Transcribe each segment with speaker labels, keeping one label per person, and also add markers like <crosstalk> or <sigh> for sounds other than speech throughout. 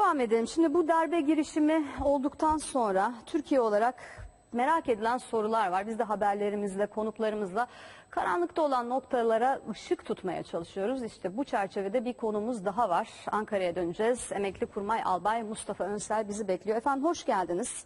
Speaker 1: Devam edelim. Şimdi bu darbe girişimi olduktan sonra Türkiye olarak merak edilen sorular var. Biz de haberlerimizle, konuklarımızla karanlıkta olan noktalara ışık tutmaya çalışıyoruz. İşte bu çerçevede bir konumuz daha var. Ankara'ya döneceğiz. Emekli Kurmay Albay Mustafa Önsel bizi bekliyor. Efendim hoş geldiniz.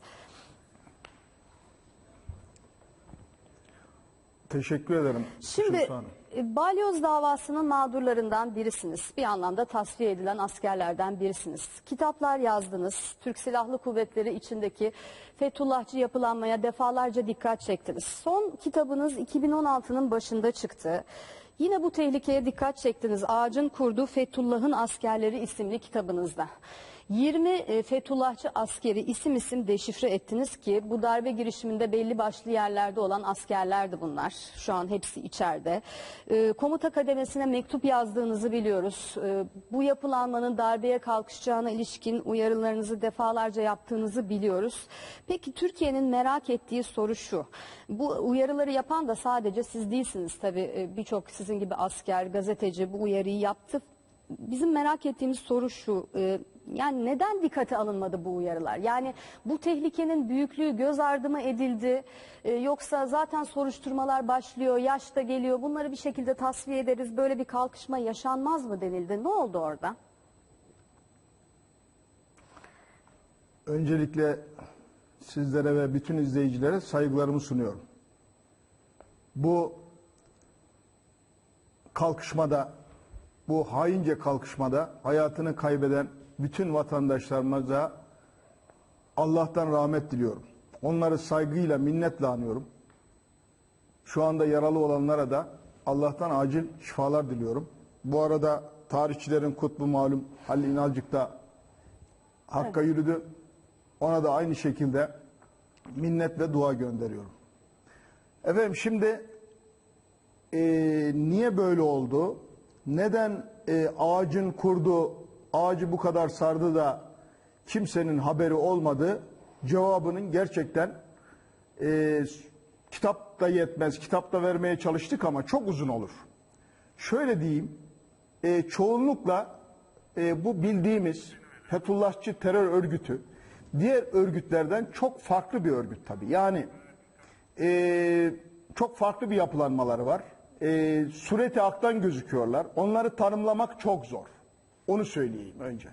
Speaker 2: Teşekkür ederim.
Speaker 1: Şimdi balyoz davasının mağdurlarından birisiniz. Bir anlamda tasfiye edilen askerlerden birisiniz. Kitaplar yazdınız. Türk Silahlı Kuvvetleri içindeki Fethullahçı yapılanmaya defalarca dikkat çektiniz. Son kitabınız 2016'nın başında çıktı. Yine bu tehlikeye dikkat çektiniz. Ağacın kurduğu Fethullah'ın askerleri isimli kitabınızda. 20 e, Fethullahçı askeri isim isim deşifre ettiniz ki bu darbe girişiminde belli başlı yerlerde olan askerlerdi bunlar. Şu an hepsi içeride. E, Komuta kademesine mektup yazdığınızı biliyoruz. E, Bu yapılanmanın darbeye kalkışacağına ilişkin uyarılarınızı defalarca yaptığınızı biliyoruz. Peki Türkiye'nin merak ettiği soru şu. Bu uyarıları yapan da sadece siz değilsiniz tabii. Birçok sizin gibi asker, gazeteci bu uyarıyı yaptı. Bizim merak ettiğimiz soru şu. Yani neden dikkate alınmadı bu uyarılar? Yani bu tehlikenin büyüklüğü göz ardı mı edildi? E, Yoksa zaten soruşturmalar başlıyor, yaş da geliyor. Bunları bir şekilde tasfiye ederiz. Böyle bir kalkışma yaşanmaz mı denildi? Ne oldu orada?
Speaker 2: Öncelikle sizlere ve bütün izleyicilere saygılarımı sunuyorum. Bu kalkışmada, bu haince kalkışmada hayatını kaybeden bütün vatandaşlarımıza Allah'tan rahmet diliyorum. Onları saygıyla, minnetle anıyorum. Şu anda yaralı olanlara da Allah'tan acil şifalar diliyorum. Bu arada tarihçilerin kutbu malum Halil İnalcık da Hakka yürüdü. Ona da aynı şekilde minnet ve dua gönderiyorum. Efendim şimdi e, niye böyle oldu? Neden e, ağacın kurdu, ağacı bu kadar sardı da kimsenin haberi olmadı? Cevabının gerçekten e, kitap da yetmez, kitap da vermeye çalıştık ama çok uzun olur. Şöyle diyeyim, e, çoğunlukla e, bu bildiğimiz Fethullahçı terör örgütü diğer örgütlerden çok farklı bir örgüt tabii. Yani e, çok farklı bir yapılanmaları var. E, sureti aktan gözüküyorlar. Onları tanımlamak çok zor. Onu söyleyeyim önce.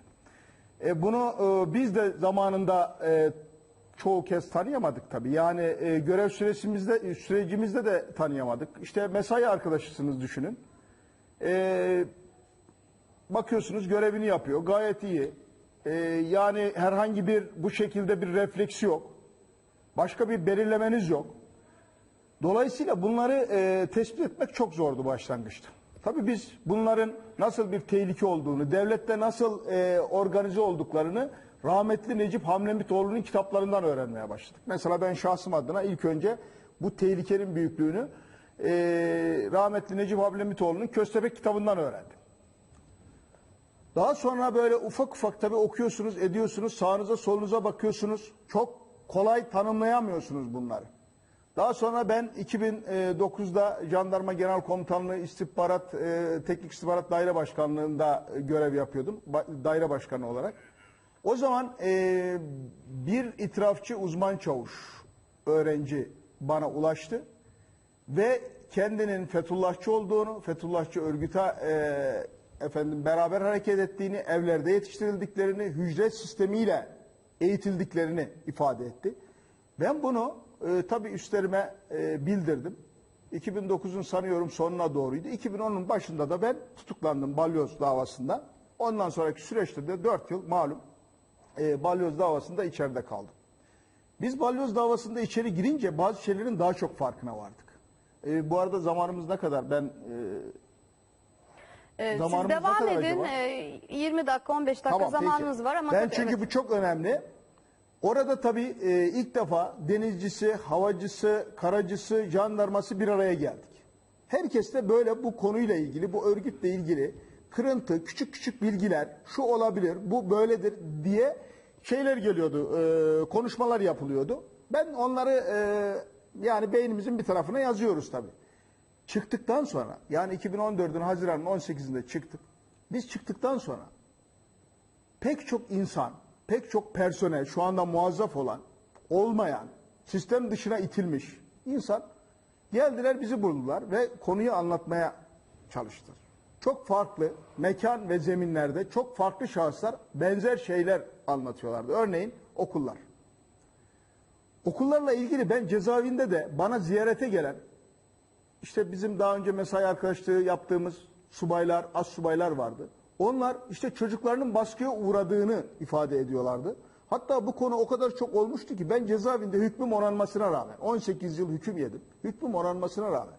Speaker 2: E, bunu e, biz de zamanında e, çoğu kez tanıyamadık tabii. Yani e, görev süresimizde sürecimizde de tanıyamadık. İşte mesai arkadaşısınız düşünün. E, bakıyorsunuz görevini yapıyor. Gayet iyi. E, yani herhangi bir bu şekilde bir refleks yok. Başka bir belirlemeniz yok. Dolayısıyla bunları e, tespit etmek çok zordu başlangıçta. Tabii biz bunların nasıl bir tehlike olduğunu, devlette nasıl e, organize olduklarını rahmetli Necip Hamlemitoğlu'nun kitaplarından öğrenmeye başladık. Mesela ben şahsım adına ilk önce bu tehlikenin büyüklüğünü e, rahmetli Necip Hamlemitoğlu'nun Köstebek kitabından öğrendim. Daha sonra böyle ufak ufak tabii okuyorsunuz, ediyorsunuz, sağınıza solunuza bakıyorsunuz. Çok kolay tanımlayamıyorsunuz bunları. Daha sonra ben 2009'da Jandarma Genel Komutanlığı İstihbarat e, Teknik İstihbarat Daire Başkanlığı'nda görev yapıyordum. Daire başkanı olarak. O zaman e, bir itirafçı uzman çavuş öğrenci bana ulaştı ve kendinin Fethullahçı olduğunu, Fethullahçı örgüte e, efendim beraber hareket ettiğini, evlerde yetiştirildiklerini, hücre sistemiyle eğitildiklerini ifade etti. Ben bunu e, tabii üstlerime e, bildirdim. 2009'un sanıyorum sonuna doğruydu. 2010'un başında da ben tutuklandım balyoz davasında. Ondan sonraki süreçte de 4 yıl malum e, balyoz davasında içeride kaldım. Biz balyoz davasında içeri girince bazı şeylerin daha çok farkına vardık. E, bu arada zamanımız ne kadar? Ben e,
Speaker 1: E, Siz
Speaker 2: Zamanımız ne
Speaker 1: devam
Speaker 2: kadar
Speaker 1: edin.
Speaker 2: acaba?
Speaker 1: E, 20 dakika 15 dakika
Speaker 2: Tamam, peki.
Speaker 1: zamanınız var ama
Speaker 2: Ben
Speaker 1: tabii-
Speaker 2: çünkü
Speaker 1: evet.
Speaker 2: bu çok önemli. Orada tabii e, ilk defa denizcisi, havacısı, karacısı, jandarması bir araya geldik. Herkes de böyle bu konuyla ilgili, bu örgütle ilgili kırıntı, küçük küçük bilgiler, şu olabilir, bu böyledir diye şeyler geliyordu, e, konuşmalar yapılıyordu. Ben onları e, yani beynimizin bir tarafına yazıyoruz tabii. Çıktıktan sonra yani 2014'ün Haziran'ın 18'inde çıktık. Biz çıktıktan sonra pek çok insan, pek çok personel şu anda muazzaf olan, olmayan, sistem dışına itilmiş insan geldiler bizi buldular ve konuyu anlatmaya çalıştılar. Çok farklı mekan ve zeminlerde çok farklı şahıslar benzer şeyler anlatıyorlardı. Örneğin okullar. Okullarla ilgili ben cezaevinde de bana ziyarete gelen işte bizim daha önce mesai arkadaşlığı yaptığımız subaylar, az subaylar vardı. Onlar işte çocuklarının baskıya uğradığını ifade ediyorlardı. Hatta bu konu o kadar çok olmuştu ki ben cezaevinde hükmüm onanmasına rağmen 18 yıl hüküm yedim. Hükmüm onanmasına rağmen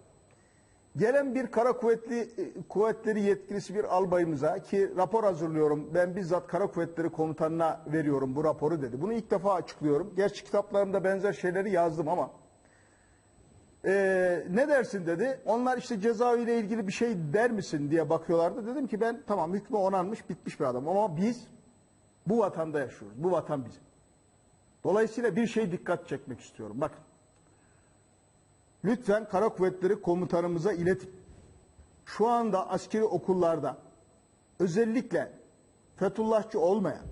Speaker 2: gelen bir kara kuvvetli e, kuvvetleri yetkilisi bir albayımıza ki rapor hazırlıyorum ben bizzat kara kuvvetleri komutanına veriyorum bu raporu dedi. Bunu ilk defa açıklıyorum. Gerçi kitaplarımda benzer şeyleri yazdım ama ee, ne dersin dedi. Onlar işte cezaeviyle ilgili bir şey der misin diye bakıyorlardı. Dedim ki ben tamam hükmü onanmış bitmiş bir adam ama biz bu vatanda yaşıyoruz. Bu vatan bizim. Dolayısıyla bir şey dikkat çekmek istiyorum. Bakın. Lütfen Kara Kuvvetleri komutanımıza iletin. Şu anda askeri okullarda özellikle Fethullahçı olmayan,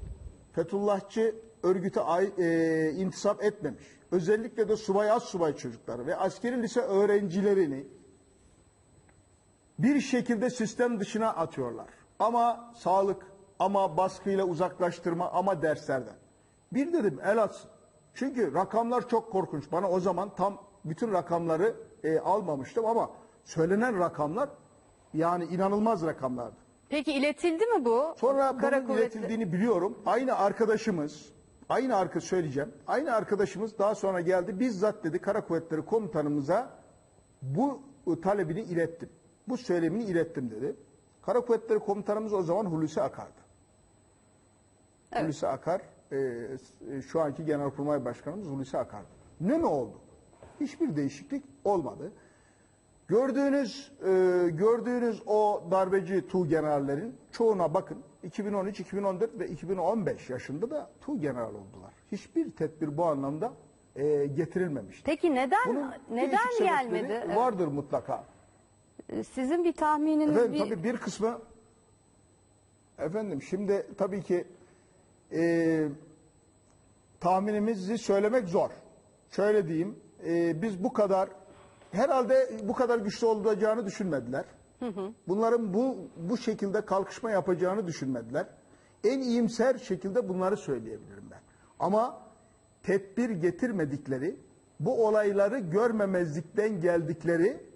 Speaker 2: Fethullahçı örgüte ay- e, intisap etmemiş, özellikle de subay az subay çocukları ve askeri lise öğrencilerini bir şekilde sistem dışına atıyorlar. Ama sağlık, ama baskıyla uzaklaştırma, ama derslerden. Bir dedim el atsın. Çünkü rakamlar çok korkunç. Bana o zaman tam bütün rakamları e, almamıştım ama söylenen rakamlar yani inanılmaz rakamlardı.
Speaker 1: Peki iletildi mi bu?
Speaker 2: Sonra
Speaker 1: Kara
Speaker 2: bunun iletildiğini biliyorum. Aynı arkadaşımız, aynı arka söyleyeceğim. Aynı arkadaşımız daha sonra geldi. Bizzat dedi Kara Kuvvetleri Komutanımıza bu talebini ilettim. Bu söylemini ilettim dedi. Kara Kuvvetleri Komutanımız o zaman Hulusi Akar'dı.
Speaker 1: Evet.
Speaker 2: Hulusi Akar, e, e, şu anki Genelkurmay Başkanımız Hulusi Akar'dı. Ne mi oldu? Hiçbir değişiklik olmadı. Gördüğünüz e, gördüğünüz o darbeci Tu generallerin çoğuna bakın. 2013, 2014 ve 2015 yaşında da Tu general oldular. Hiçbir tedbir bu anlamda e, getirilmemişti.
Speaker 1: Peki neden
Speaker 2: Bunun
Speaker 1: neden
Speaker 2: değişik sebepleri
Speaker 1: gelmedi? Evet.
Speaker 2: Vardır mutlaka.
Speaker 1: Sizin bir tahmininiz
Speaker 2: Efendim
Speaker 1: bir
Speaker 2: tabii bir kısmı efendim şimdi tabii ki e, tahminimizi söylemek zor. Şöyle diyeyim e, biz bu kadar herhalde bu kadar güçlü olacağını düşünmediler. Bunların bu bu şekilde kalkışma yapacağını düşünmediler. En iyimser şekilde bunları söyleyebilirim ben. Ama tedbir getirmedikleri, bu olayları görmemezlikten geldikleri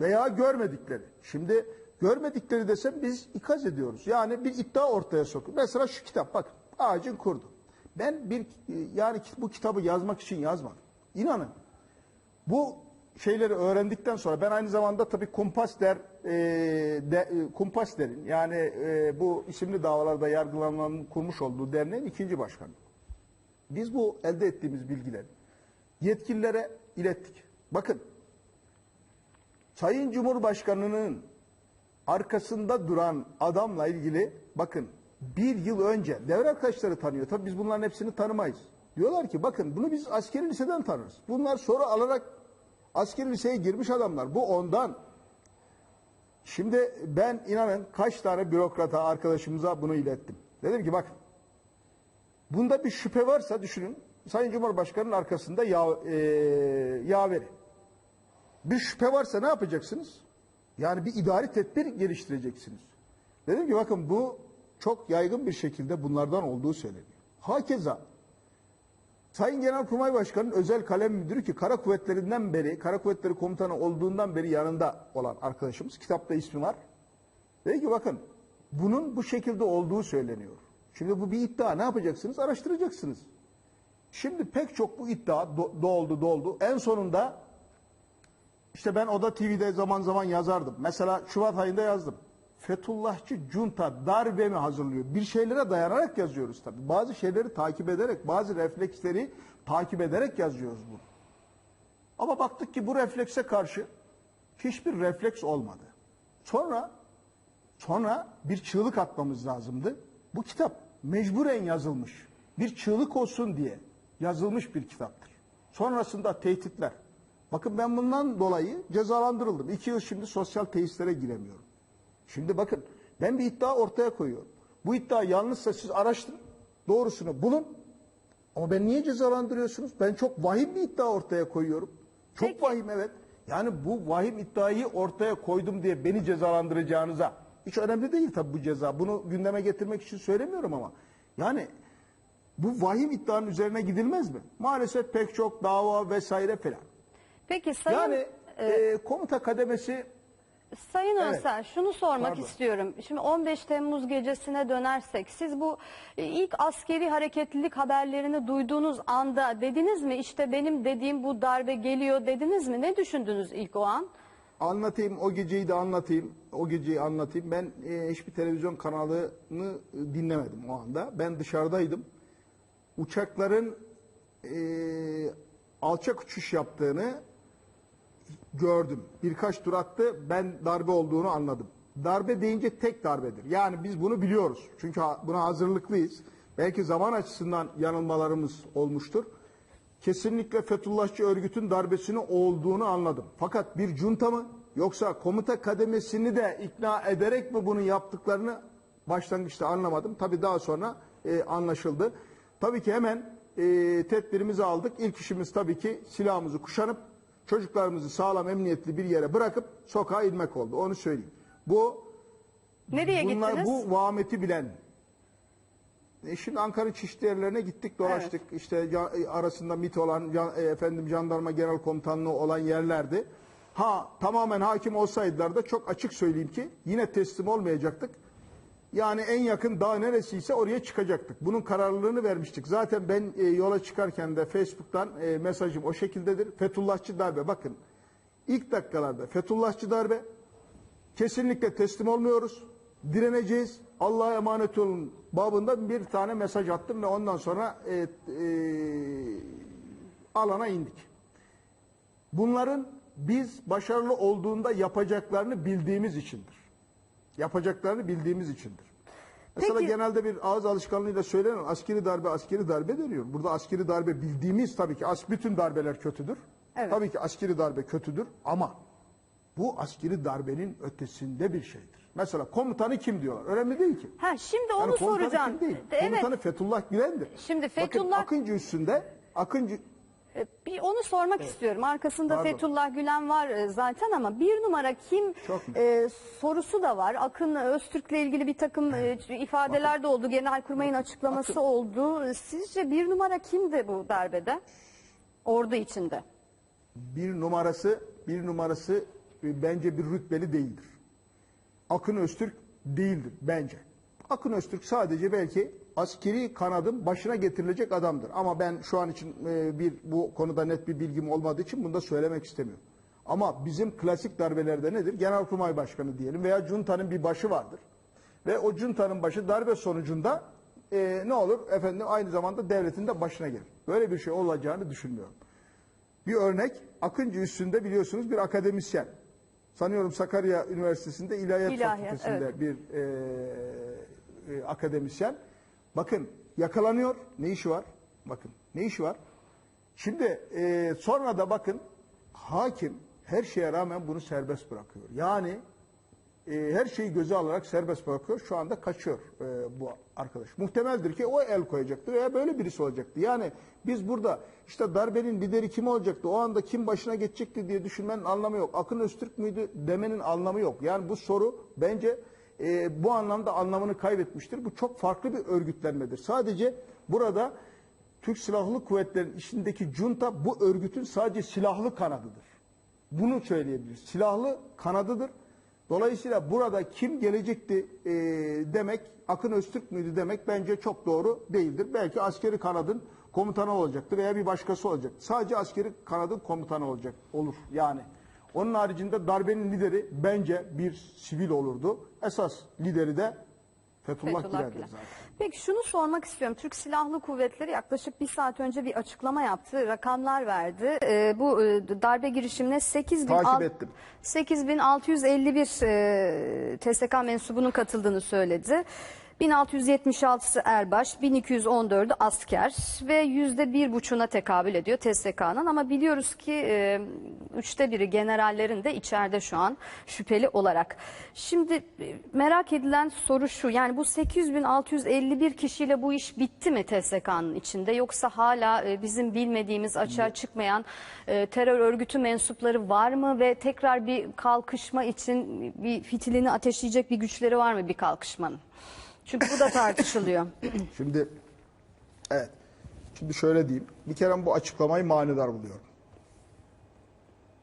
Speaker 2: veya görmedikleri. Şimdi görmedikleri desem biz ikaz ediyoruz. Yani bir iddia ortaya sokuyor. Mesela şu kitap bak ağacın kurdu. Ben bir yani bu kitabı yazmak için yazmadım. İnanın. Bu şeyleri öğrendikten sonra ben aynı zamanda tabii kumpas der e, de, e, kumpas derin yani e, bu isimli davalarda yargılananların kurmuş olduğu derneğin ikinci başkanı. Biz bu elde ettiğimiz bilgileri yetkililere ilettik. Bakın Sayın Cumhurbaşkanı'nın arkasında duran adamla ilgili bakın bir yıl önce devre arkadaşları tanıyor. Tabii biz bunların hepsini tanımayız. Diyorlar ki bakın bunu biz askeri liseden tanırız. Bunlar soru alarak askeri liseye girmiş adamlar. Bu ondan. Şimdi ben inanın kaç tane bürokrata arkadaşımıza bunu ilettim. Dedim ki bakın bunda bir şüphe varsa düşünün Sayın Cumhurbaşkanı'nın arkasında yağ, e, yaveri. Bir şüphe varsa ne yapacaksınız? Yani bir idari tedbir geliştireceksiniz. Dedim ki bakın bu çok yaygın bir şekilde bunlardan olduğu söyleniyor. Hakeza Sayın Genelkurmay Başkanı'nın özel kalem müdürü ki Kara Kuvvetleri'nden beri, Kara Kuvvetleri Komutanı olduğundan beri yanında olan arkadaşımız, kitapta ismi var. Dedi ki bakın bunun bu şekilde olduğu söyleniyor. Şimdi bu bir iddia ne yapacaksınız? Araştıracaksınız. Şimdi pek çok bu iddia do- doldu doldu. En sonunda işte ben Oda TV'de zaman zaman yazardım. Mesela Şubat ayında yazdım. Fethullahçı junta darbe mi hazırlıyor? Bir şeylere dayanarak yazıyoruz tabii. Bazı şeyleri takip ederek, bazı refleksleri takip ederek yazıyoruz bunu. Ama baktık ki bu reflekse karşı hiçbir refleks olmadı. Sonra sonra bir çığlık atmamız lazımdı. Bu kitap mecburen yazılmış. Bir çığlık olsun diye yazılmış bir kitaptır. Sonrasında tehditler. Bakın ben bundan dolayı cezalandırıldım. İki yıl şimdi sosyal tesislere giremiyorum. Şimdi bakın ben bir iddia ortaya koyuyorum. Bu iddia yanlışsa siz araştırın. Doğrusunu bulun. Ama ben niye cezalandırıyorsunuz? Ben çok vahim bir iddia ortaya koyuyorum. Çok
Speaker 1: Peki.
Speaker 2: vahim evet. Yani bu vahim iddiayı ortaya koydum diye beni cezalandıracağınıza hiç önemli değil tabii bu ceza. Bunu gündeme getirmek için söylemiyorum ama. Yani bu vahim iddianın üzerine gidilmez mi? Maalesef pek çok dava vesaire falan.
Speaker 1: Peki Sayın
Speaker 2: Yani e, komuta kademesi
Speaker 1: Sayın
Speaker 2: Evet.
Speaker 1: Önsel şunu sormak
Speaker 2: Pardon.
Speaker 1: istiyorum. Şimdi 15 Temmuz gecesine dönersek siz bu e, ilk askeri hareketlilik haberlerini duyduğunuz anda dediniz mi işte benim dediğim bu darbe geliyor dediniz mi? Ne düşündünüz ilk o an?
Speaker 2: Anlatayım o geceyi de anlatayım. O geceyi anlatayım. Ben e, hiçbir televizyon kanalını e, dinlemedim o anda. Ben dışarıdaydım. Uçakların e, alçak uçuş yaptığını gördüm. Birkaç tur. Ben darbe olduğunu anladım. Darbe deyince tek darbedir. Yani biz bunu biliyoruz. Çünkü buna hazırlıklıyız. Belki zaman açısından yanılmalarımız olmuştur. Kesinlikle Fethullahçı örgütün darbesini olduğunu anladım. Fakat bir junta mı yoksa komuta kademesini de ikna ederek mi bunu yaptıklarını başlangıçta anlamadım. Tabii daha sonra e, anlaşıldı. Tabii ki hemen e, tedbirimizi aldık. İlk işimiz tabii ki silahımızı kuşanıp çocuklarımızı sağlam emniyetli bir yere bırakıp sokağa inmek oldu. Onu söyleyeyim. Bu
Speaker 1: Nereye
Speaker 2: bunlar,
Speaker 1: gittiniz?
Speaker 2: Bu vahmeti bilen e şimdi Ankara çeşitli yerlerine gittik dolaştık. İşte ya- e, arasında MİT olan can- e, efendim jandarma genel komutanlığı olan yerlerdi. Ha tamamen hakim olsaydılar da çok açık söyleyeyim ki yine teslim olmayacaktık. Yani en yakın dağ neresiyse oraya çıkacaktık. Bunun kararlılığını vermiştik. Zaten ben e, yola çıkarken de Facebook'tan e, mesajım o şekildedir. Fethullahçı darbe bakın. ilk dakikalarda Fethullahçı darbe Kesinlikle teslim olmuyoruz. Direneceğiz. Allah'a emanet olun babında bir tane mesaj attım ve ondan sonra e, e, alana indik. Bunların biz başarılı olduğunda yapacaklarını bildiğimiz içindir. Yapacaklarını bildiğimiz içindir. Mesela
Speaker 1: Peki-
Speaker 2: genelde bir ağız alışkanlığıyla söylenen askeri darbe askeri darbe deniyor. Burada askeri darbe bildiğimiz tabii ki as bütün darbeler kötüdür.
Speaker 1: Evet.
Speaker 2: Tabii ki askeri darbe kötüdür ama bu askeri darbenin ötesinde bir şeydir. Mesela komutanı kim diyorlar? Önemli değil ki.
Speaker 1: Ha şimdi
Speaker 2: Yani
Speaker 1: onu
Speaker 2: komutanı
Speaker 1: soracağım.
Speaker 2: kim değil?
Speaker 1: De- Evet.
Speaker 2: Komutanı Fethullah Gülen'dir.
Speaker 1: Şimdi
Speaker 2: Bakın
Speaker 1: Fethullah-
Speaker 2: Akıncı üstünde Akıncı
Speaker 1: Bir onu sormak istiyorum. Arkasında
Speaker 2: Pardon.
Speaker 1: Fethullah Gülen var e, zaten ama bir numara kim e, sorusu da var. Akın Öztürk'le ilgili bir takım e, ifadeler de oldu. Genelkurmay'ın açıklaması
Speaker 2: Akın-
Speaker 1: oldu. Sizce bir numara kimdi bu darbede? Ordu içinde.
Speaker 2: bir numarası bir numarası e, bence bir rütbeli değildir. Akın Öztürk değildir bence. Akın Öztürk sadece belki askeri kanadın başına getirilecek adamdır. Ama ben şu an için e, bir bu konuda net bir bilgim olmadığı için bunu da söylemek istemiyorum. Ama bizim klasik darbelerde nedir? Genelkurmay Başkanı diyelim veya juntanın bir başı vardır. Ve o juntanın başı darbe sonucunda e, ne olur? Efendim aynı zamanda devletin de başına gelir. Böyle bir şey olacağını düşünmüyorum. Bir örnek Akıncı üstünde biliyorsunuz bir akademisyen. Sanıyorum Sakarya Üniversitesi'nde İlahiyat,
Speaker 1: İlahiyat,
Speaker 2: Fakültesi'nde
Speaker 1: evet.
Speaker 2: bir e, e, akademisyen. Bakın yakalanıyor. Ne işi var? Bakın ne işi var? Şimdi e, sonra da bakın hakim her şeye rağmen bunu serbest bırakıyor. Yani e, her şeyi göze alarak serbest bırakıyor. Şu anda kaçıyor e, bu arkadaş. Muhtemeldir ki o el koyacaktı veya böyle birisi olacaktı. Yani biz burada işte darbenin lideri kim olacaktı, o anda kim başına geçecekti diye düşünmenin anlamı yok. Akın Öztürk müydü demenin anlamı yok. Yani bu soru bence e, bu anlamda anlamını kaybetmiştir. Bu çok farklı bir örgütlenmedir. Sadece burada Türk Silahlı Kuvvetleri'nin içindeki junta bu örgütün sadece silahlı kanadıdır. Bunu söyleyebiliriz. Silahlı kanadıdır. Dolayısıyla burada kim gelecekti e, demek, Akın Öztürk müydü demek bence çok doğru değildir. Belki askeri kanadın komutanı olacaktı veya bir başkası olacak. Sadece askeri kanadın komutanı olacak olur yani. Onun haricinde darbenin lideri bence bir sivil olurdu. Esas lideri de Fethullah,
Speaker 1: Fethullah
Speaker 2: Gülen'dir
Speaker 1: Gülen.
Speaker 2: zaten.
Speaker 1: Peki şunu sormak istiyorum. Türk Silahlı Kuvvetleri yaklaşık bir saat önce bir açıklama yaptı. Rakamlar verdi. Ee, bu e, darbe girişimine 8 bin
Speaker 2: Takip
Speaker 1: alt-
Speaker 2: ettim.
Speaker 1: 8651 e, TSK mensubunun katıldığını söyledi. 1676'sı erbaş, 1214'ü asker ve yüzde bir buçuğuna tekabül ediyor TSK'nın. Ama biliyoruz ki e, üçte biri generallerin de içeride şu an şüpheli olarak. Şimdi e, merak edilen soru şu yani bu 8651 kişiyle bu iş bitti mi TSK'nın içinde yoksa hala e, bizim bilmediğimiz açığa çıkmayan e, terör örgütü mensupları var mı ve tekrar bir kalkışma için bir fitilini ateşleyecek bir güçleri var mı bir kalkışmanın? Çünkü bu da tartışılıyor. <laughs>
Speaker 2: Şimdi evet. Şimdi şöyle diyeyim. Bir kere bu açıklamayı manidar buluyorum.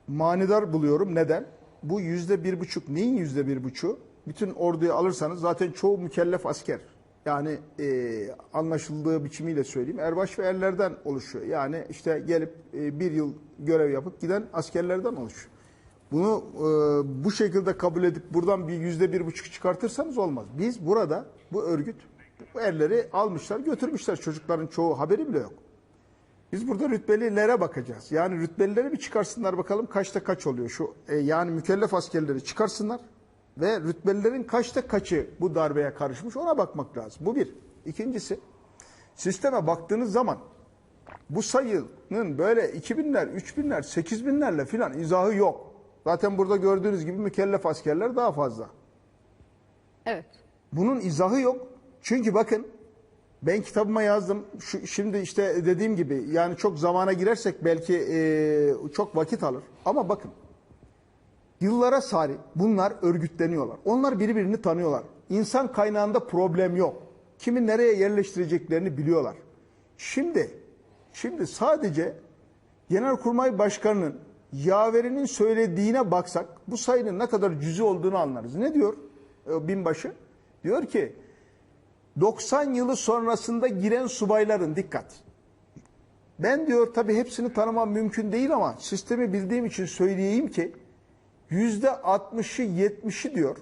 Speaker 2: Manidar buluyorum. Neden? Bu yüzde bir buçuk. Neyin yüzde bir buçuğu? Bütün orduyu alırsanız zaten çoğu mükellef asker. Yani e, anlaşıldığı biçimiyle söyleyeyim. Erbaş ve erlerden oluşuyor. Yani işte gelip e, bir yıl görev yapıp giden askerlerden oluşuyor. Bunu e, bu şekilde kabul edip buradan bir yüzde bir buçuk çıkartırsanız olmaz. Biz burada bu örgüt bu erleri almışlar götürmüşler. Çocukların çoğu haberi bile yok. Biz burada rütbelilere bakacağız. Yani rütbelileri bir çıkarsınlar bakalım kaçta kaç oluyor. Şu e, yani mükellef askerleri çıkarsınlar ve rütbelilerin kaçta kaçı bu darbeye karışmış ona bakmak lazım. Bu bir. İkincisi sisteme baktığınız zaman bu sayının böyle 2000'ler, 3000'ler, 8000'lerle filan izahı yok. Zaten burada gördüğünüz gibi mükellef askerler daha fazla.
Speaker 1: Evet.
Speaker 2: Bunun izahı yok. Çünkü bakın ben kitabıma yazdım. Şu, şimdi işte dediğim gibi yani çok zamana girersek belki e, çok vakit alır. Ama bakın yıllara sari bunlar örgütleniyorlar. Onlar birbirini tanıyorlar. İnsan kaynağında problem yok. Kimi nereye yerleştireceklerini biliyorlar. Şimdi şimdi sadece Genelkurmay Başkanı'nın yaverinin söylediğine baksak bu sayının ne kadar cüzi olduğunu anlarız. Ne diyor e, binbaşı? Diyor ki 90 yılı sonrasında giren subayların dikkat. Ben diyor tabi hepsini tanımam mümkün değil ama sistemi bildiğim için söyleyeyim ki yüzde 60'ı 70'i diyor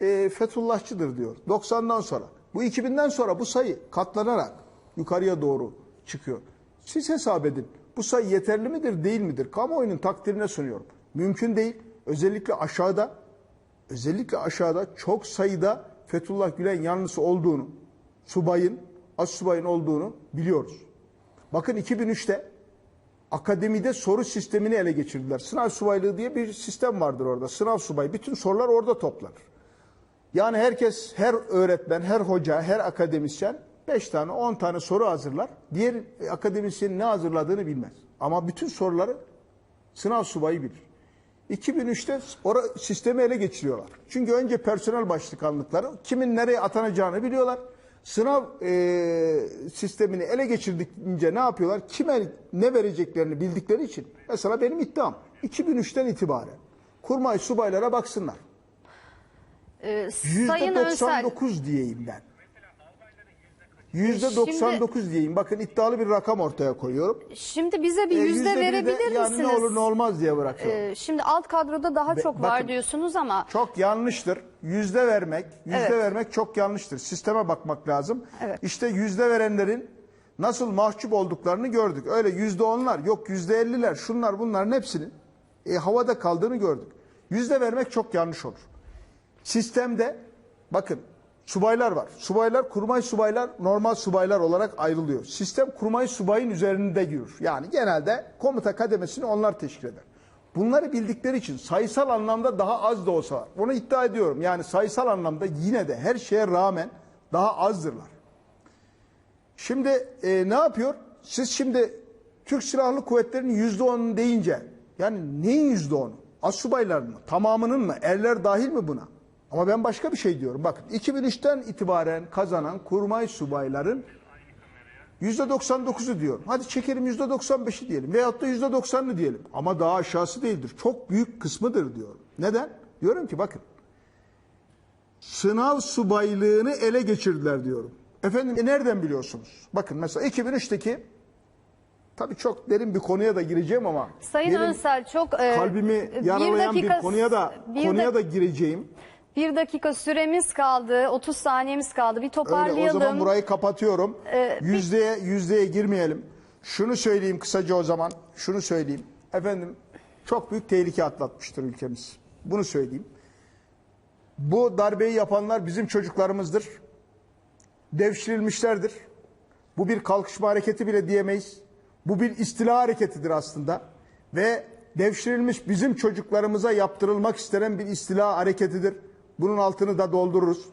Speaker 2: e, Fethullahçıdır diyor. 90'dan sonra. Bu 2000'den sonra bu sayı katlanarak yukarıya doğru çıkıyor. Siz hesap edin. Bu sayı yeterli midir değil midir? Kamuoyunun takdirine sunuyorum. Mümkün değil. Özellikle aşağıda özellikle aşağıda çok sayıda Fethullah Gülen yanlısı olduğunu, subayın, as subayın olduğunu biliyoruz. Bakın 2003'te akademide soru sistemini ele geçirdiler. Sınav subaylığı diye bir sistem vardır orada. Sınav subayı. Bütün sorular orada toplanır. Yani herkes, her öğretmen, her hoca, her akademisyen 5 tane, 10 tane soru hazırlar. Diğer akademisyenin ne hazırladığını bilmez. Ama bütün soruları sınav subayı bilir. 2003'te ora sistemi ele geçiriyorlar. Çünkü önce personel başkanlıkları kimin nereye atanacağını biliyorlar. Sınav e, sistemini ele geçirdikçe ne yapıyorlar? Kime ne vereceklerini bildikleri için. Mesela benim iddiam 2003'ten itibaren kurmay subaylara baksınlar.
Speaker 1: Ee, Sayın Önsel,
Speaker 2: %99 diyeyim ben. %99 diyeyim. Bakın iddialı bir rakam ortaya koyuyorum.
Speaker 1: şimdi bize bir
Speaker 2: E,
Speaker 1: yüzde
Speaker 2: 1'i de
Speaker 1: verebilir
Speaker 2: yani
Speaker 1: misiniz?
Speaker 2: ne olur ne olmaz diye bırakıyorum.
Speaker 1: Ee, şimdi alt kadroda daha
Speaker 2: Be-
Speaker 1: çok var
Speaker 2: bakın.
Speaker 1: diyorsunuz ama
Speaker 2: Çok yanlıştır. Yüzde vermek, yüzde
Speaker 1: Evet.
Speaker 2: vermek çok yanlıştır. Sisteme bakmak lazım.
Speaker 1: Evet.
Speaker 2: İşte yüzde verenlerin nasıl mahcup olduklarını gördük. Öyle yüzde onlar, yok yüzde elliler, şunlar bunların hepsinin e, havada kaldığını gördük. Yüzde vermek çok yanlış olur. Sistemde bakın subaylar var. Subaylar, kurmay subaylar, normal subaylar olarak ayrılıyor. Sistem kurmay subayın üzerinde yürür. Yani genelde komuta kademesini onlar teşkil eder. Bunları bildikleri için sayısal anlamda daha az da olsa, bunu iddia ediyorum. Yani sayısal anlamda yine de her şeye rağmen daha azdırlar. Şimdi e, ne yapıyor? Siz şimdi Türk Silahlı Kuvvetleri'nin yüzde onu deyince yani neyin yüzde onu? Asubayların mı? Tamamının mı? Erler dahil mi buna? Ama ben başka bir şey diyorum. Bakın 2003'ten itibaren kazanan kurmay subayların yüzde 99'u diyorum. Hadi çekelim yüzde 95'i diyelim. Veyahut da yüzde 90'ını diyelim. Ama daha aşağısı değildir. Çok büyük kısmıdır diyorum. Neden? Diyorum ki bakın sınav subaylığını ele geçirdiler diyorum. Efendim e nereden biliyorsunuz? Bakın mesela 2003'teki tabii çok derin bir konuya da gireceğim ama
Speaker 1: Sayın
Speaker 2: benim
Speaker 1: Önsel çok e,
Speaker 2: kalbimi
Speaker 1: bir
Speaker 2: yaralayan bir,
Speaker 1: dakika-
Speaker 2: konuya da
Speaker 1: bir
Speaker 2: konuya da gireceğim.
Speaker 1: Bir dakika süremiz kaldı 30 saniyemiz kaldı bir
Speaker 2: Öyle
Speaker 1: toparlayalım.
Speaker 2: o zaman burayı kapatıyorum.
Speaker 1: Ee,
Speaker 2: yüzdeye yüzdeye girmeyelim. Şunu söyleyeyim kısaca o zaman. Şunu söyleyeyim. Efendim çok büyük tehlike atlatmıştır ülkemiz. Bunu söyleyeyim. Bu darbeyi yapanlar bizim çocuklarımızdır. Devşirilmişlerdir. Bu bir kalkışma hareketi bile diyemeyiz. Bu bir istila hareketidir aslında. Ve devşirilmiş bizim çocuklarımıza yaptırılmak istenen bir istila hareketidir. Bunun altını da doldururuz.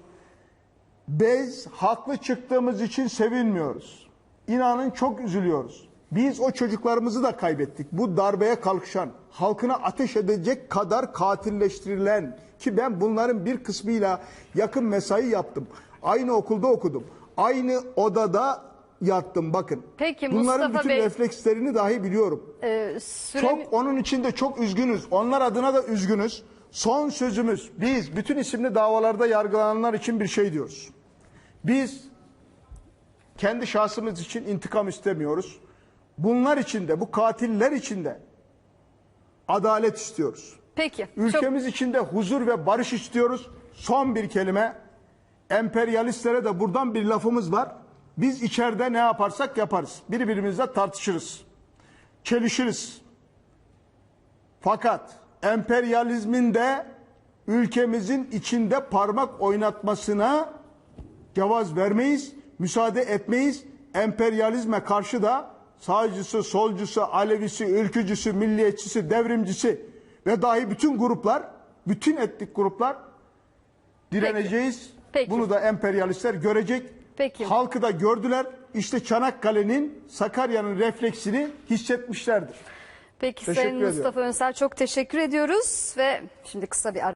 Speaker 2: Biz haklı çıktığımız için sevinmiyoruz. İnanın çok üzülüyoruz. Biz o çocuklarımızı da kaybettik. Bu darbeye kalkışan, halkına ateş edecek kadar katilleştirilen ki ben bunların bir kısmıyla yakın mesai yaptım. Aynı okulda okudum. Aynı odada yattım bakın.
Speaker 1: Peki,
Speaker 2: Bunların
Speaker 1: Mustafa
Speaker 2: bütün
Speaker 1: Bey-
Speaker 2: reflekslerini dahi biliyorum.
Speaker 1: Ee, süremi-
Speaker 2: Çok onun için de çok üzgünüz. Onlar adına da üzgünüz. Son sözümüz biz bütün isimli davalarda yargılananlar için bir şey diyoruz. Biz kendi şahsımız için intikam istemiyoruz. Bunlar için de bu katiller için de adalet istiyoruz.
Speaker 1: Peki. Çok
Speaker 2: Ülkemiz için de huzur ve barış istiyoruz. Son bir kelime. Emperyalistlere de buradan bir lafımız var. Biz içeride ne yaparsak yaparız. Birbirimizle tartışırız. Çelişiriz. Fakat emperyalizmin de ülkemizin içinde parmak oynatmasına cevaz vermeyiz, müsaade etmeyiz. Emperyalizme karşı da sağcısı, solcusu, Alevisi, ülkücüsü, milliyetçisi, devrimcisi ve dahi bütün gruplar, bütün etnik gruplar direneceğiz.
Speaker 1: Peki.
Speaker 2: Bunu da emperyalistler görecek.
Speaker 1: Peki.
Speaker 2: Halkı da gördüler. İşte Çanakkale'nin, Sakarya'nın refleksini hissetmişlerdir.
Speaker 1: Peki Sayın. Mustafa Önsel çok teşekkür ediyoruz ve şimdi kısa bir ara